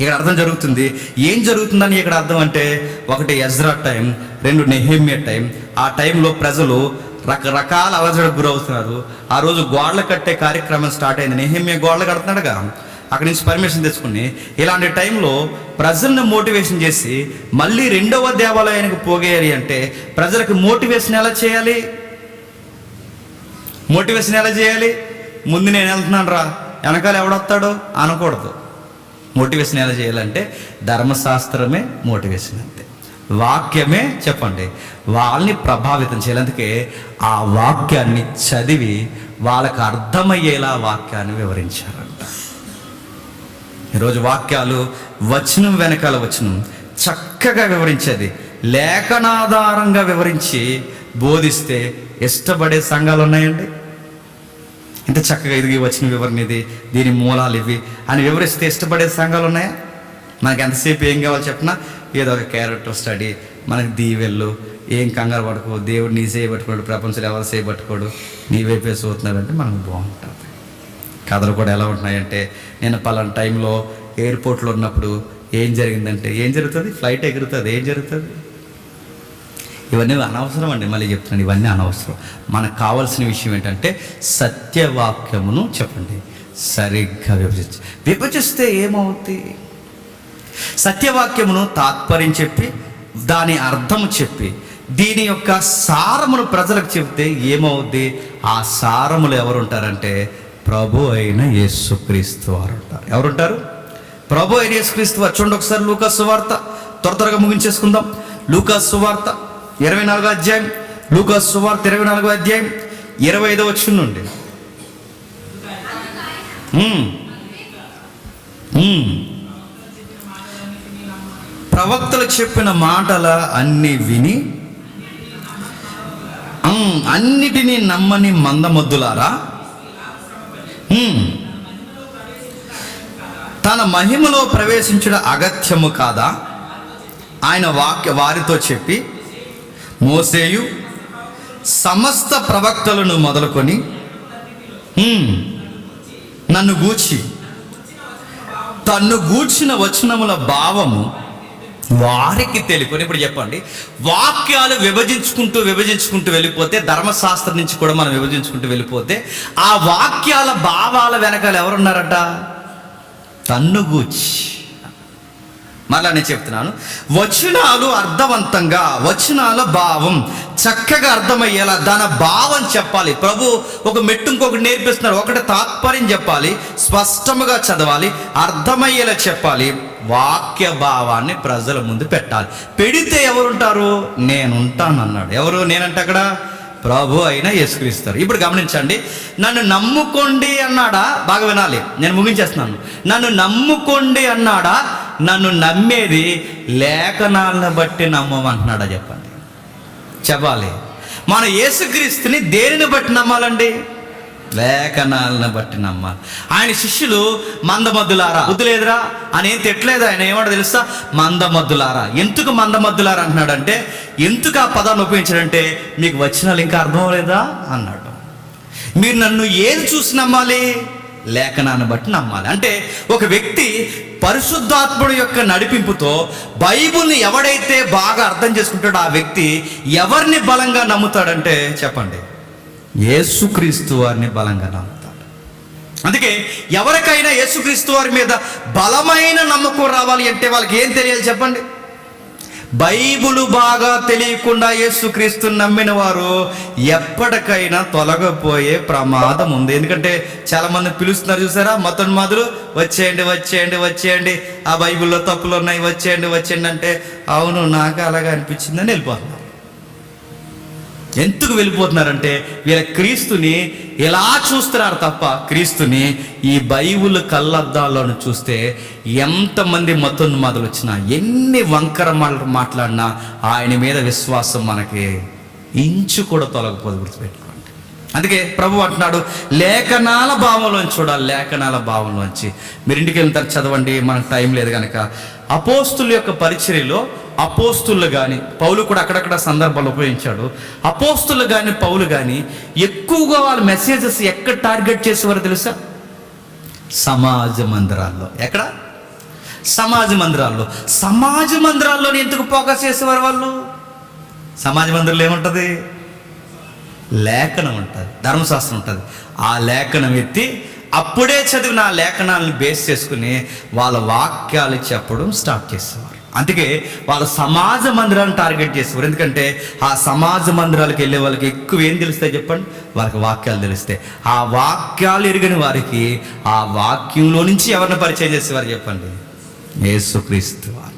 ఇక్కడ అర్థం జరుగుతుంది. ఏం జరుగుతుందని ఇక్కడ అర్థం అంటే ఒకటి ఎజ్రా టైం రెండు నెహేమియా టైం. ఆ టైంలో ప్రజలు రకరకాల అలజడికి గురవుతున్నారు. ఆ రోజు గోడలు కట్టే కార్యక్రమం స్టార్ట్ అయింది. నెహేమియా గోడలు కడుతున్నాడుగా. అక్కడి నుంచి పర్మిషన్ తెచ్చుకుని ఇలాంటి టైంలో ప్రజల్ని మోటివేషన్ చేసి మళ్ళీ రెండవ దేవాలయానికి పోగేయాలి అంటే ప్రజలకు మోటివేషన్ ఎలా చేయాలి? మోటివేషన్ ఎలా చేయాలి? ముందు నేను వెళ్తున్నాను రా వెనకాల ఎవడొస్తాడో అనకూడదు. మోటివేషన్ ఎలా చేయాలంటే ధర్మశాస్త్రమే మోటివేషన్ అంతే. వాక్యమే చెప్పండి. వాళ్ళని ప్రభావితం చేయాలి. అందుకే ఆ వాక్యాన్ని చదివి వాళ్ళకు అర్థమయ్యేలా వాక్యాన్ని వివరించారంట. ఈరోజు వాక్యాలు వచనం వెనకాల వచనం చక్కగా వివరించేది. లేఖనాధారంగా వివరించి బోధిస్తే ఇష్టపడే సంఘాలు ఉన్నాయండి? ఇంత చక్కగా ఇది వచ్చిన వివరణ ఇది దీని మూలాలు ఇవి. అని వివరిస్తే ఇష్టపడే సంఘాలు ఉన్నాయా? మనకి ఎంతసేపు ఏం కావాలో చెప్పినా? ఏదో ఒక క్యారెక్టర్ స్టడీ మనకి దీవెళ్ళు ఏం కంగారు పడుకో దేవుడు నీ చేయబట్టుకోడు ప్రపంచంలో ఎవరు చేయబట్టుకోడు నీ వైపే చూస్తున్నాడంటే మనకు బాగుంటుంది. కథలు కూడా ఎలా ఉంటున్నాయంటే నేను పలానా టైంలో ఎయిర్పోర్ట్లో ఉన్నప్పుడు ఏం జరిగిందంటే ఏం జరుగుతుంది? ఫ్లైట్ ఎగురుతుంది ఏం జరుగుతుంది? ఇవన్నీ అనవసరం అండి మళ్ళీ చెప్తున్నాను ఇవన్నీ అనవసరం. మనకు కావాల్సిన విషయం ఏంటంటే సత్యవాక్యమును చెప్పండి. సరిగ్గా విభజించ విభజిస్తే ఏమవుతుంది సత్యవాక్యమును తాత్పర్యం చెప్పి దాని అర్థము చెప్పి దీని యొక్క సారమును ప్రజలకు చెప్తే ఏమవుద్ది? ఆ సారములు ఎవరుంటారంటే ప్రభు అయిన యేసుక్రీస్తు వారు ఉంటారు ఎవరుంటారు? ప్రభు అయిన యేసుక్రీస్తు వారు. చూడండి ఒకసారి లూకా సువార్త త్వర త్వరగా ముగించేసుకుందాం. లూకాస్ సువార్త ఇరవై నాలుగో అధ్యాయం లూకాస్ సువార్త ఇరవై నాలుగో అధ్యాయం ఇరవై ఐదో వచ్చిన నుండి. ప్రవక్తలు చెప్పిన మాటల అన్ని విని అన్నిటినీ నమ్మని మందమద్దులారా? తన మహిమలో ప్రవేశించడం అగత్యము కాదా? ఆయన వాక్య వారితో చెప్పి మోసేయు సమస్త ప్రవక్తలను మొదలుకొని నన్ను గూర్చి. తన్ను గూర్చిన వచనముల భావము వారికి తెలియకొని ఇప్పుడు చెప్పండి వాక్యాలు విభజించుకుంటూ విభజించుకుంటూ వెళ్ళిపోతే ధర్మశాస్త్రం నుంచి కూడా మనం విభజించుకుంటూ వెళ్ళిపోతే ఆ వాక్యాల భావాల వెనకాల ఎవరున్నారట? తన్ను గూర్చి. మళ్ళా నేను చెప్తున్నాను. వచనాలు అర్థవంతంగా వచనాల భావం చక్కగా అర్థమయ్యేలా దాని భావం చెప్పాలి. ప్రభు ఒక మెట్టు ఇంకొకటి నేర్పిస్తున్నారు ఒకటి తాత్పర్యం చెప్పాలి. స్పష్టముగా చదవాలి. అర్థమయ్యేలా చెప్పాలి. వాక్య భావాన్ని ప్రజల ముందు పెట్టాలి. పెడితే ఎవరుంటారు? నేనుంటాను అన్నాడు ఎవరు? నేనంటే అక్కడ ప్రభు అయినా యేసుక్రీస్తారు ఇప్పుడు గమనించండి. నన్ను నమ్ముకోండి అన్నాడా? బాగా వినాలి. నేను ముగించేస్తున్నాను. నన్ను నమ్ముకోండి అన్నాడా? నన్ను నమ్మేది లేఖనాలను బట్టి నమ్మమంటున్నాడా చెప్పండి. చెప్పాలి. మన యేసుక్రీస్తుని దేనిని బట్టి నమ్మాలండి? లేఖనాలను బట్టి నమ్మాలి. ఆయన శిష్యులు మందమద్దులారా? వద్దులేదురా అని ఏం తిట్టలేదు? ఆయన ఏమంటో తెలుసా? మందమద్దులారా. ఎందుకు మందమద్దులారా అంటున్నాడంటే ఎందుకు ఆ పదాన్ని ఉపయోగించాడంటే మీకు వచ్చినాలు ఇంకా అర్థం లేదా అన్నాడు. మీరు నన్ను ఏది చూసి నమ్మాలి? లేఖనాన్ని బట్టి నమ్మాలి. అంటే ఒక వ్యక్తి పరిశుద్ధాత్ముడు యొక్క నడిపింపుతో బైబుల్ని ఎవడైతే బాగా అర్థం చేసుకుంటాడో ఆ వ్యక్తి ఎవరిని బలంగా నమ్ముతాడంటే చెప్పండి. యేసుక్రీస్తు వారిని బలంగా నమ్ముతాడు. అందుకే ఎవరికైనా యేసుక్రీస్తు వారి మీద బలమైన నమ్మకం రావాలి అంటే వాళ్ళకి ఏం తెలియాలి చెప్పండి? బైబులు బాగా తెలియకుండా యేసుక్రీస్తు నమ్మిన వారు ఎప్పటికైనా తొలగపోయే ప్రమాదం ఉంది. ఎందుకంటే చాలా మంది పిలుస్తున్నారు చూసారా? మొత్తం మాదులు వచ్చేయండి వచ్చేయండి వచ్చేయండి. ఆ బైబిల్లో తప్పులు ఉన్నాయి వచ్చేయండి వచ్చేయండి అంటే అవును నాకు అలాగే అనిపించిందని వెళ్ళిపోతున్నారు. ఎందుకు వెళ్ళిపోతున్నారంటే వీళ్ళ క్రీస్తుని ఎలా చూస్తున్నారు తప్ప క్రీస్తుని ఈ బైబుల్ కళ్ళద్దాలను చూస్తే ఎంతమంది మతోన్మాదులు వచ్చినా ఎన్ని వంకర మాటలు మాట్లాడినా ఆయన మీద విశ్వాసం మనకి ఇంచు కూడా తొలగపోదు గుర్తుపెట్టుకోండి. అందుకే ప్రభు అంటున్నాడు లేఖనాల భావంలోంచి చూడాలి లేఖనాల భావంలోంచి. మీరు ఇంటికి వెళ్తారు చదవండి మనకు టైం లేదు కనుక. అపోస్తుల యొక్క పరిచర్యలో అపోస్తులు కానీ పౌలు కూడా అక్కడక్కడ సందర్భాలు ఉపయోగించాడు. అపోస్తులు కానీ పౌలు కానీ ఎక్కువగా వాళ్ళ మెసేజెస్ ఎక్కడ టార్గెట్ చేసేవారు తెలుసా? సమాజ మందిరాల్లో. ఎక్కడ? సమాజ మందిరాల్లో. సమాజ మందిరాల్లో ఎందుకు ఫోకస్ చేసేవారు వాళ్ళు? సమాజ మందిరంలో ఏముంటుంది? లేఖనం ఉంటుంది. ధర్మశాస్త్రం ఉంటుంది. ఆ లేఖనం ఎత్తి అప్పుడే చదివిన ఆ లేఖనాలను బేస్ చేసుకుని వాళ్ళ వాక్యాలు చెప్పడం స్టార్ట్ చేసేవారు. అందుకే వాళ్ళు సమాజ మందిరాలను టార్గెట్ చేసేవారు. ఎందుకంటే ఆ సమాజ మందిరాలకు వెళ్ళే వాళ్ళకి ఎక్కువ ఏం తెలుస్తాయి చెప్పండి? వాళ్ళకి వాక్యాలు తెలుస్తాయి. ఆ వాక్యాలు ఎరిగిన వారికి ఆ వాక్యంలో నుంచి ఎవరిని పరిచయం చేసేవారు చెప్పండి? యేసుక్రీస్తు. వారు